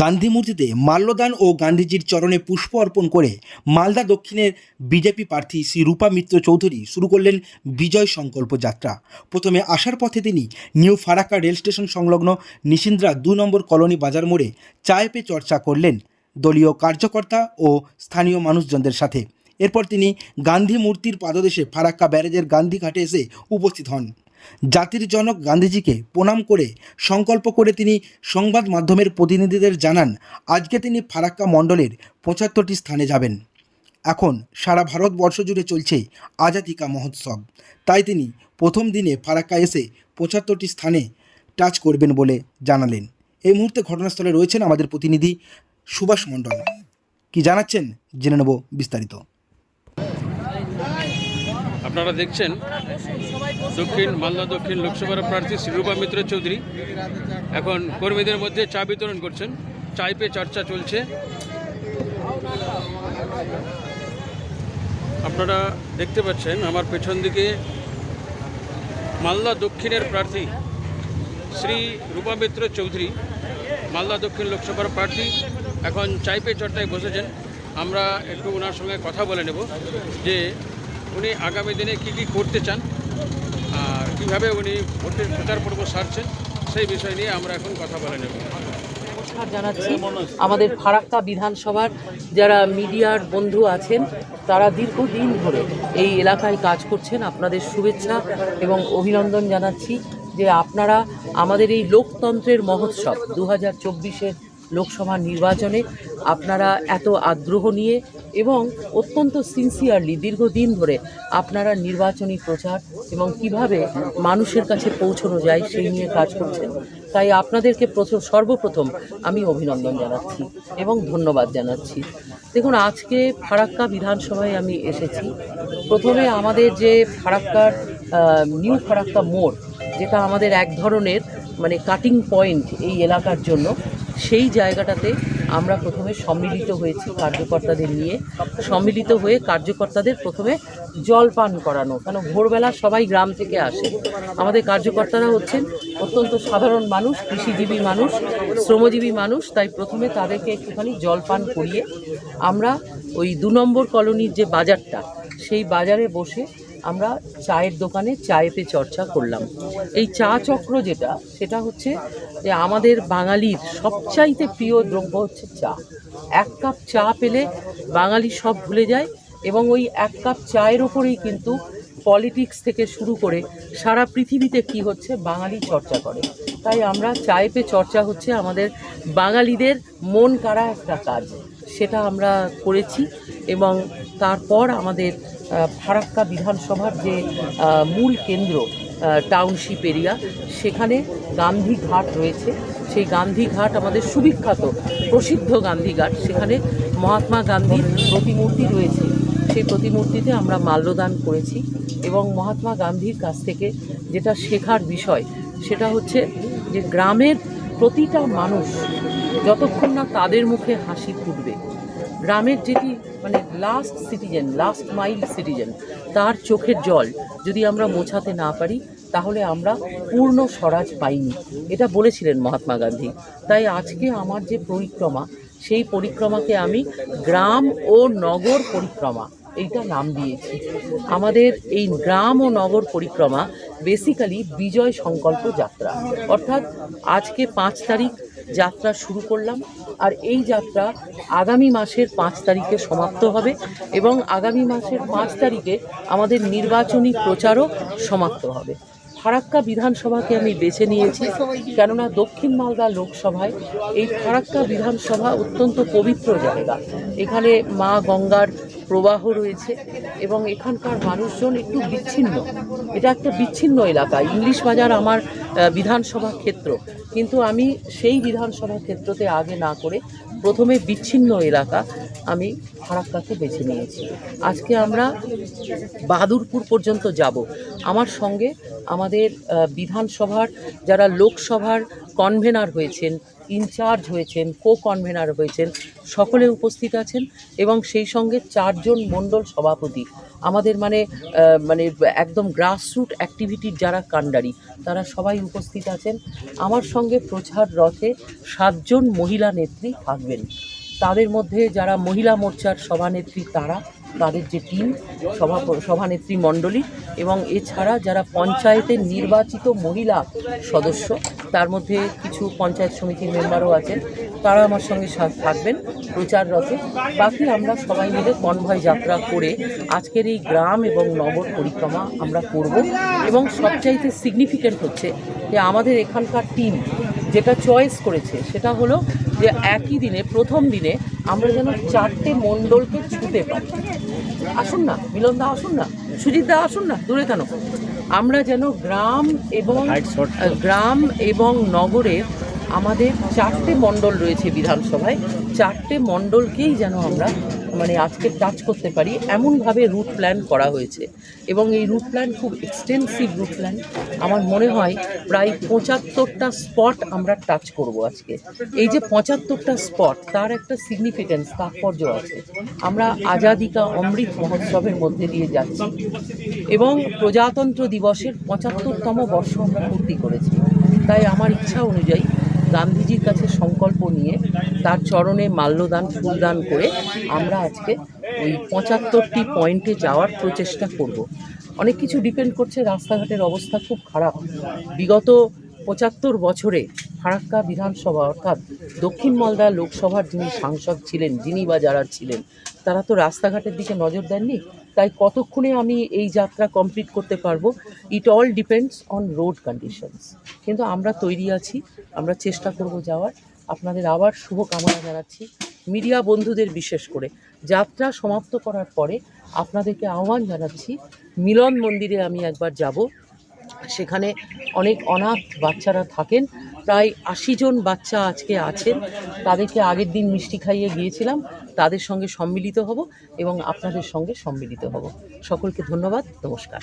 গান্ধী মূর্তিতে মাল্যদান ও গান্ধীজির চরণে পুষ্প অর্পণ করে মালদা দক্ষিণের বিজেপি প্রার্থী শ্রী রূপা মিত্র চৌধুরী শুরু করলেন বিজয় সংকল্প যাত্রা। প্রথমে আসার পথে তিনি নিউ ফারাক্কা রেল স্টেশন সংলগ্ন নিশিন্দ্রা দু নম্বর কলোনি বাজার মোড়ে চায় পে চর্চা করলেন দলীয় কার্যকর্তা ও স্থানীয় মানুষজনদের সাথে। এরপর তিনি গান্ধী মূর্তির পাদদেশে ফারাক্কা ব্যারেজের গান্ধী ঘাটে এসে উপস্থিত হন। জাতির জনক গান্ধীজিকে প্রণাম করে সংকল্প করে তিনি সংবাদ মাধ্যমের প্রতিনিধিদের জানান, আজকে তিনি ফারাক্কা মণ্ডলের পঁচাত্তরটি স্থানে যাবেন। এখন সারা ভারতবর্ষ জুড়ে চলছে আজাদিকা মহোৎসব। তাই তিনি প্রথম দিনে ফারাক্কা এসে পঁচাত্তরটি স্থানে টাচ করবেন বলে জানালেন। এই মুহূর্তে ঘটনাস্থলে রয়েছেন আমাদের প্রতিনিধি সুভাষ মণ্ডল। কি জানাচ্ছেন? জেনে নেব বিস্তারিত। আপনারা দেখছেন দক্ষিণ, মালদা দক্ষিণ লোকসভার প্রার্থী শ্রীরূপা মিত্র চৌধুরী। এখন কর্মীদের মধ্যে চা বিতরণ করছেন। চাই পে চর্চা চলছে। আপনারা দেখতে পাচ্ছেন আমার পেছন দিকে মালদা দক্ষিণের প্রার্থী শ্রী রূপা মিত্র চৌধুরী, মালদা দক্ষিণ লোকসভার প্রার্থী। এখন চাই পে চর্চায় বসেছেন। আমরা একটু ওনার সঙ্গে কথা বলে নেব যে উনি আগামী দিনে কি কি করতে চান। কীভাবে উনি ভোটের প্রচার পর্ব সারছেন, সেই বিষয় নিয়ে আমরা এখন কথা বলে নেব। জানাচ্ছি। আমাদের ফারাক্কা বিধানসভার যারা মিডিয়ার বন্ধু আছেন, তারা দীর্ঘদিন ধরে এই এলাকায় কাজ করছেন। আপনাদের শুভেচ্ছা এবং অভিনন্দন জানাচ্ছি যে আপনারা আমাদের এই লোকতন্ত্রের মহোৎসব দু হাজার চব্বিশের লোকসভা নির্বাচনে আপনারা এত আগ্রহ নিয়ে এবং অত্যন্ত সিনসিয়ারলি দীর্ঘদিন ধরে আপনারা নির্বাচনী প্রচার এবং কীভাবে মানুষের কাছে পৌঁছানো যায় সেই নিয়ে কাজ করছেন। তাই আপনাদেরকে প্রথম, সর্বপ্রথম আমি অভিনন্দন জানাচ্ছি এবং ধন্যবাদ জানাচ্ছি। দেখুন, আজকে ফারাক্কা বিধানসভায় আমি এসেছি। প্রথমে আমাদের যে ফারাক্কার নিউ ফারাক্কা মোড়, যেটা আমাদের এক ধরনের মানে কাটিং পয়েন্ট এই এলাকার জন্য সেই জায়গাটাতে আমরা প্রথমে সম্মিলিত হয়েছি কার্যকর্তাদের নিয়ে। সম্মিলিত হয়ে কার্যকর্তাদের প্রথমে জল পান করানো, কেন ভোরবেলা সবাই গ্রাম থেকে আসে। আমাদের কার্যকর্তারা হচ্ছেন অত্যন্ত সাধারণ মানুষ, কৃষিজীবী মানুষ, শ্রমজীবী মানুষ, তাই প্রথমে তাদেরকে একটুখানি জল পান করিয়ে আমরা ওই দু নম্বর কলোনির যে বাজারটা, সেই বাজারে বসে আমরা চায়ের দোকানে চায়ে পে চর্চা করলাম। এই চা চক্র যেটা, সেটা হচ্ছে যে আমাদের বাঙালির সবচাইতে প্রিয় দ্রব্য হচ্ছে চা। এক কাপ চা পেলে বাঙালি সব ভুলে যায় এবং ওই এক কাপ চায়ের ওপরেই কিন্তু পলিটিক্স থেকে শুরু করে সারা পৃথিবীতে কি হচ্ছে, বাঙালি চর্চা করে। তাই আমরা চায়ে পে চর্চা হচ্ছে আমাদের বাঙালিদের মন কাড়া একটা কাজ। সেটা আমরা করেছি এবং তারপর আমাদের ফারাক্কা বিধানসভার যে মূল কেন্দ্র টাউনশিপ এরিয়া সেখানে গান্ধী ঘাট রয়েছে। সেই গান্ধী ঘাট আমাদের সুবিখ্যাত, প্রসিদ্ধ গান্ধী ঘাট। সেখানে মহাত্মা গান্ধীর প্রতিমূর্তি রয়েছে। সেই প্রতিমূর্তিতে আমরা মাল্যদান করেছি এবং মহাত্মা গান্ধীর কাছ থেকে যেটা শেখার বিষয়, সেটা হচ্ছে যে গ্রামের প্রতিটা মানুষ যতক্ষণ না তাদের মুখে হাসি ফুটবে গ্রামের যেটি মানে last citizen last mile citizen তার চোখের জল যদি আমরা মোছাতে না পারি, তাহলে আমরা পূর্ণ স্বরাজ পাইনি। এটা বলেছিলেন মহাত্মা গান্ধী। তাই আজকে আমার যে পরিক্রমা, সেই পরিক্রমাকে আমি গ্রাম ও নগর পরিক্রমা, এইটা নাম দিয়েছি। আমাদের এই গ্রাম ও নগর পরিক্রমা বেসিক্যালি বিজয় সংকল্প যাত্রা। অর্থাৎ আজকে পাঁচ তারিখ যাত্রা শুরু করলাম আর এই যাত্রা আগামী মাসের পাঁচ তারিখে সমাপ্ত হবে এবং আগামী মাসের পাঁচ তারিখে আমাদের নির্বাচনী প্রচারও সমাপ্ত হবে। ফারাক্কা বিধানসভাকে আমি বেছে নিয়েছি, কেননা দক্ষিণ মালদা লোকসভায় এই ফারাক্কা বিধানসভা অত্যন্ত পবিত্র জায়গা। এখানে মা গঙ্গার প্রবাহ রয়েছে এবং এখানকার মানুষজন একটু বিচ্ছিন্ন। এটা একটা বিচ্ছিন্ন এলাকা। ইংলিশ বাজার আমার বিধানসভা ক্ষেত্র। কিন্তু আমি সেই বিধানসভা ক্ষেত্রতে আগে না করে প্রথমে বিচ্ছিন্ন এলাকা আমি ফারাক্কাকে বেছে নিয়েছি। আজকে আমরা বাহাদুরপুর পর্যন্ত যাব। আমার সঙ্গে আমাদের বিধানসভার যারা লোকসভার কনভেনার হয়েছেন ইনচার্জ হয়েছেন কো কনভেনার হয়েছেন, সকলে উপস্থিত আছেন এবং সেই সঙ্গে চারজন মণ্ডল সভাপতি। আমাদের মানে মানে একদম গ্রাসরুট অ্যাক্টিভিটির যারা কাণ্ডারি, তারা সবাই উপস্থিত আছেন। আমার সঙ্গে প্রচার রথে সাতজন মহিলা নেত্রী থাকবেন। তাদের মধ্যে যারা মহিলা মোর্চার সভানেত্রী তারা তাদের যে টিম, সভা সভানেত্রী মণ্ডলী এবং এছাড়া যারা পঞ্চায়েতের নির্বাচিত মহিলা সদস্য, তার মধ্যে কিছু পঞ্চায়েত সমিতির মেম্বারও আছেন। তারা আমার সঙ্গে থাকবেন প্রচার রথে। বাকি আমরা সবাই মিলে কনভয় যাত্রা করে আজকের এই গ্রাম এবং নগর পরিক্রমা আমরা করব এবং সবচাইতে সিগনিফিক্যান্ট হচ্ছে যে আমাদের এখানকার টিম যেটা চয়েস করেছে সেটা হলো যে একই দিনে, প্রথম দিনে আমরা যেন চারটে মণ্ডলকে ছুতে পারি। আসুন না মিলন দা আসুন না সুজিত দা আসুন না দূরে কেন? আমরা যেন গ্রাম এবং গ্রাম এবং নগরের আমাদের চারটে মণ্ডল রয়েছে বিধানসভায় চারটে মণ্ডলকেই যেন আমরা মানে আজকে টাচ করতে পারি, এমনভাবে রুট প্ল্যান করা হয়েছে। এবং এই রুট প্ল্যান খুব এক্সটেন্সিভ রুট প্ল্যান আমার মনে হয় প্রায় পঁচাত্তরটা স্পট আমরা টাচ করব আজকে। এই যে পঁচাত্তরটা স্পট তার একটা সিগনিফিকেন্স তাৎপর্য আছে। আমরা আজাদিকা অমৃত মহোৎসবের মধ্যে দিয়ে যাচ্ছি। এবং প্রজাতন্ত্র দিবসের পঁচাত্তরতম বর্ষ আমরা পূর্তি করেছি। তাই আমার ইচ্ছা অনুযায়ী গান্ধীজির কাছে সংকল্প নিয়ে তার চরণে মাল্যদান, ফুলদান করে আমরা আজকে ওই পঁচাত্তরটি পয়েন্টে যাওয়ার প্রচেষ্টা করব। অনেক কিছু ডিপেন্ড করছে, রাস্তাঘাটের অবস্থা খুব খারাপ। বিগত পঁচাত্তর বছরে ফারাক্কা বিধানসভা অর্থাৎ দক্ষিণ মালদা লোকসভার যিনি সাংসদ ছিলেন, যিনি বা যারা ছিলেন, তারা তো রাস্তাঘাটের দিকে নজর দেননি। তাই কতক্ষণে আমি এই যাত্রা কমপ্লিট করতে পারব? It all depends on road conditions কিন্তু আমরা তৈরি আছি, আমরা চেষ্টা করব যাওয়ার। আপনাদের আবার শুভ কামনা জানাচ্ছি মিডিয়া বন্ধুদের বিশেষ করে। যাত্রা সমাপ্ত করার পরে আপনাদেরকে আহ্বান জানাচ্ছি, মিলন মন্দিরে আমি একবার যাব। সেখানে অনেক অনাথ বাচ্চারা থাকেন, প্রায় আশি জন বাচ্চা আজকে আছেন। তাদেরকে আগের দিন মিষ্টি খাইয়ে গিয়েছিলাম, তাদের সঙ্গে সম্মিলিত হব এবং আপনাদের সঙ্গে সম্মিলিত হব। সকলকে ধন্যবাদ, নমস্কার।